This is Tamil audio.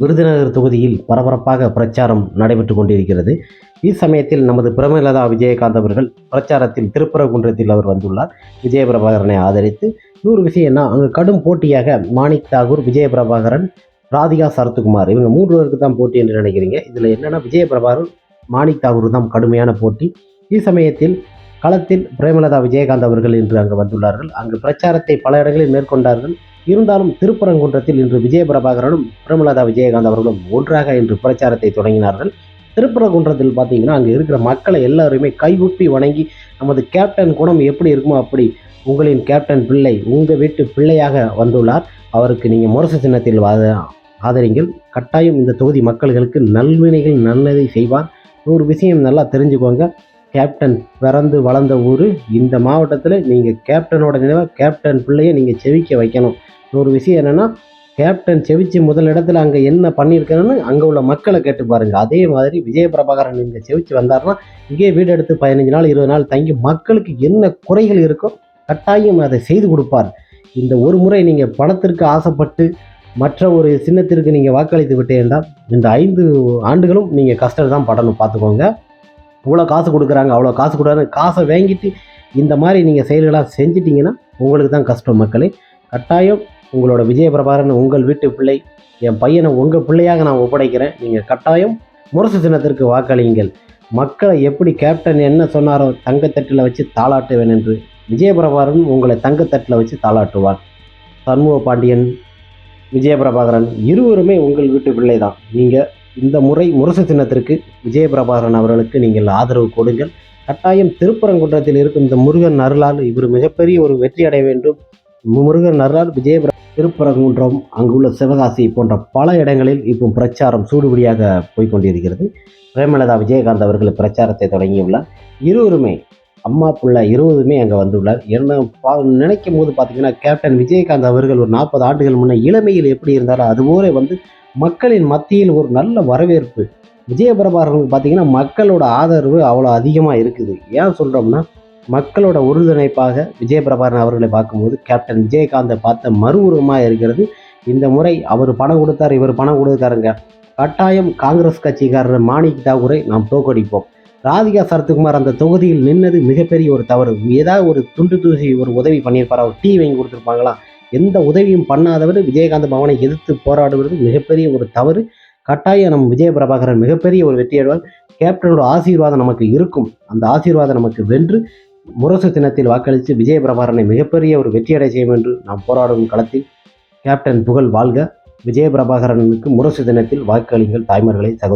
விருதுநகர் தொகுதியில் பரபரப்பாக பிரச்சாரம் நடைபெற்று கொண்டிருக்கிறது. இச்சமயத்தில் நமது பிரமலதா விஜயகாந்த் அவர்கள் பிரச்சாரத்தில் திருப்பரங்குன்றத்தில் அவர் வந்துள்ளார். விஜயபிரபாகரனை ஆதரித்து இன்னொரு விஷயம் என்ன? அங்கு கடும் போட்டியாக மாணிக் தாகூர் விஜயபிரபாகரன் ராதிகா சரத்குமார் இவங்க மூன்று பேருக்கு தான் போட்டி என்று நினைக்கிறீங்க. இதில் என்னென்னா விஜயபிரபாகரன் மாணிக் தாகூர் தான் கடுமையான போட்டி. இச்சமயத்தில் களத்தில் பிரேமலதா விஜயகாந்த் அவர்கள் இன்று அங்கு வந்துள்ளார்கள். அங்கு பிரச்சாரத்தை பல இடங்களில் மேற்கொண்டார்கள். இருந்தாலும் திருப்பரங்குன்றத்தில் இன்று விஜயபிரபாகரனும் பிரேமலதா விஜயகாந்த் அவர்களும் ஒன்றாக இன்று பிரச்சாரத்தை தொடங்கினார்கள். திருப்பரங்குன்றத்தில் பார்த்தீங்கன்னா அங்கே இருக்கிற மக்களை எல்லாருமே கைகூப்பி வணங்கி நமது கேப்டன் குணம் எப்படி இருக்குமோ அப்படி உங்களின் கேப்டன் பிள்ளை உங்கள் வீட்டு பிள்ளையாக வந்துள்ளார். அவருக்கு நீங்கள் முரசு சின்னத்தில் ஆதரிங்கள். கட்டாயம் இந்த தொகுதி மக்கள்களுக்கு நல்வினைகள் நல்லதை செய்வார். ஒரு விஷயம் நல்லா தெரிஞ்சுக்கோங்க. கேப்டன் பிறந்து வளர்ந்த ஊர். இந்த மாவட்டத்தில் நீங்கள் கேப்டனோட நினைவாக கேப்டன் பிள்ளையை நீங்கள் செவிக்க வைக்கணும். ஒரு விஷயம் என்னென்னா கேப்டன் செவிச்சு முதல் இடத்துல அங்கே என்ன பண்ணியிருக்காருன்னு அங்கே உள்ள மக்களை கேட்டு பாருங்கள் அதே மாதிரி விஜய பிரபாகரன் இங்கே செவிச்சு வந்தார்னா இங்கே வீடு எடுத்து பதினஞ்சு நாள் இருபது நாள் தங்கி மக்களுக்கு என்ன குறைகள் இருக்கோ கட்டாயம் அதை செய்து கொடுப்பார். இந்த ஒரு முறை நீங்கள் பணத்திற்கு ஆசைப்பட்டு மற்ற ஒரு சின்னத்திற்கு நீங்கள் வாக்களித்து விட்டேன்டா இந்த ஐந்து ஆண்டுகளும் நீங்கள் கஷ்டம் தான் படணும். பார்த்துக்கோங்க. இவ்வளோ காசு கொடுக்குறாங்க அவ்வளோ காசு கொடுக்குறாங்க. காசை வாங்கிட்டு இந்த மாதிரி நீங்கள் செயல்களாக செஞ்சிட்டிங்கன்னா உங்களுக்கு தான் கஷ்டம் மக்களே. கட்டாயம் உங்களோட விஜயபிரபாகரன் உங்கள் வீட்டு பிள்ளை என் பையனை உங்கள் பிள்ளையாக நான் ஒப்படைக்கிறேன். நீங்கள் கட்டாயம் முரசு சின்னத்திற்கு வாக்களியுங்கள். மக்களை எப்படி கேப்டன் என்ன சொன்னாரோ தங்கத்தட்டில் வச்சு தாளாட்டுவேன் என்று விஜயபிரபாகரன் உங்களை தங்கத்தட்டில் வச்சு தாளாட்டுவார். சண்முக பாண்டியன் விஜயபிரபாகரன் இருவருமே உங்கள் வீட்டு பிள்ளை தான். நீங்கள் இந்த முறை முரசு சின்னத்திற்கு விஜயபிரபாகரன் அவர்களுக்கு நீங்கள் ஆதரவு கொடுங்கள். கட்டாயம் திருப்பரங்குன்றத்தில் இருக்கும் இந்த முருகன் அருளால் இவர் மிகப்பெரிய ஒரு வெற்றி அடைய வேண்டும். முருகன் அருளால் விஜய திருப்பரங்குன்றம் அங்குள்ள சிவகாசி போன்ற பல இடங்களில் இப்போ பிரச்சாரம் சூடுபிடியாக போய்கொண்டிருக்கிறது. பிரேமலதா விஜயகாந்த் அவர்கள் பிரச்சாரத்தை தொடங்கியுள்ளார். இருவருமே அம்மா பிள்ளை இருபதுமே அங்கே வந்துள்ளார். என்ன பா நினைக்கும் போது பார்த்தீங்கன்னா கேப்டன் விஜயகாந்த் அவர்கள் ஒரு நாற்பது ஆண்டுகள் முன்னே இளமையில் எப்படி இருந்தாரோ அதுபோல வந்து மக்களின் மத்தியில் ஒரு நல்ல வரவேற்பு. விஜயபிரபாகரனுக்கு பார்த்தீங்கன்னா மக்களோட ஆதரவு அவ்வளோ அதிகமாக இருக்குது. ஏன் சொல்கிறோம்னா மக்களோட உறுதுணைப்பாக விஜயபிரபாரன் அவர்களை பார்க்கும்போது கேப்டன் விஜயகாந்தை பார்த்த மறு உருவமாக இருக்கிறது. இந்த முறை அவர் பணம் கொடுத்தார் இவர் பணம் கொடுத்தாருங்க கட்டாயம் காங்கிரஸ் கட்சிக்காரர் மாணிக் தாகூரை நாம் தோக்கடிப்போம் ராதிகா சரத்குமார் அந்த தொகுதியில் நின்னது மிகப்பெரிய ஒரு தவறு. ஏதாவது ஒரு துண்டு தூசி ஒரு உதவி பண்ணியிருப்பார்? அவர் டீ வாங்கி கொடுத்துருப்பாங்களா? எந்த உதவியும் பண்ணாதவர் விஜயகாந்த் பவனை எதிர்த்து போராடுவது மிகப்பெரிய ஒரு தவறு. கட்டாயம் நம் விஜய பிரபாகரன் மிகப்பெரிய ஒரு வெற்றி கேப்டனோட ஆசீர்வாதம் நமக்கு இருக்கும். அந்த ஆசீர்வாதம் நமக்கு வென்று முரசு தினத்தில் வாக்களித்து விஜய பிரபாகரனை மிகப்பெரிய ஒரு வெற்றியடை செய்யும் என்று நாம் போராடும் களத்தில் கேப்டன் புகழ் வாழ்க. விஜய பிரபாகரனுக்கு முரசு தினத்தில் வாக்களிங்கள் தாய்மார்களை தகவல்